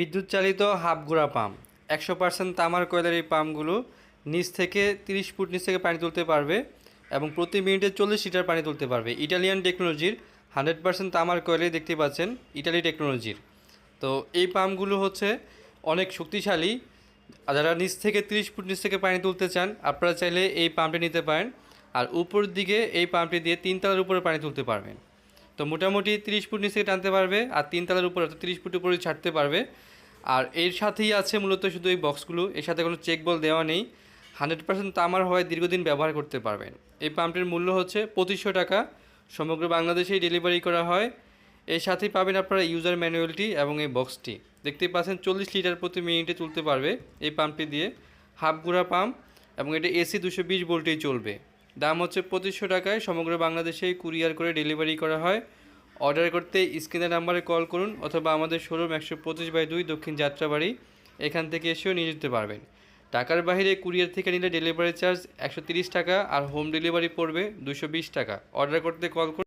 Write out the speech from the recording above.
বিদ্যুৎ চালিত হাফ গুঁড়া পাম্প। একশো পার্সেন্ট তামার কয়লার এই পাম্পগুলো নিচ থেকে তিরিশ ফুট নিচ থেকে পানি তুলতে পারবে এবং প্রতি মিনিটে চল্লিশ লিটার পানি তুলতে পারবে। ইটালিয়ান টেকনোলজির হান্ড্রেড পার্সেন্ট তামার কয়লাই দেখতে পাচ্ছেন ইটালি টেকনোলজির। তো এই পাম্পগুলো হচ্ছে অনেক শক্তিশালী। যারা নিচ থেকে তিরিশ ফুট নিচ থেকে পানি তুলতে চান, আপনারা চাইলে এই পাম্পটি নিতে পারেন। আর উপর দিকে এই পাম্পটি দিয়ে তিন তলার উপরে পানি তুলতে পারবেন। তো মোটামুটি তিরিশ ফুট নিচে টানতে পারবে, আর তিন তলার উপরে অর্থাৎ তিরিশ ফুট উপরে ছাড়তে পারবে। আর এর সাথেই আছে মূলত শুধু এই বক্সগুলো এর সাথে কোনো চেক বল দেওয়া নেই। হান্ড্রেড পার্সেন্ট তামার হওয়ায় দীর্ঘদিন ব্যবহার করতে পারবেন। এই পাম্পটির মূল্য হচ্ছে পঁচিশশো টাকা। সমগ্র বাংলাদেশেই ডেলিভারি করা হয়। এর সাথেই পাবেন আপনারা ইউজার ম্যানুয়ালটি এবং এই বক্সটি দেখতেই পাচ্ছেন চল্লিশ লিটার প্রতি মিনিটে তুলতে পারবে এই পাম্পটি দিয়ে। হাফ গুঁড়া পাম্প এবং এটা এসি দুশো বিশ ভোল্টেই চলবে। দাম হচ্ছে পঁচিশশো টাকায়। সমগ্র বাংলাদেশেই কুরিয়ার করে ডেলিভারি করা হয়। অর্ডার করতে স্ক্রিনের নাম্বারে কল করুন অথবা আমাদের শোরুম একশো পঁচিশ বাই দুই দক্ষিণ যাত্রাবাড়ি। এখান থেকে এসেও নিয়ে যেতে পারবেন। টাকার বাইরে কুরিয়ার থেকে নিলে ডেলিভারি চার্জ একশো টাকা আর হোম ডেলিভারি পড়বে দুশো টাকা। অর্ডার করতে কল করুন।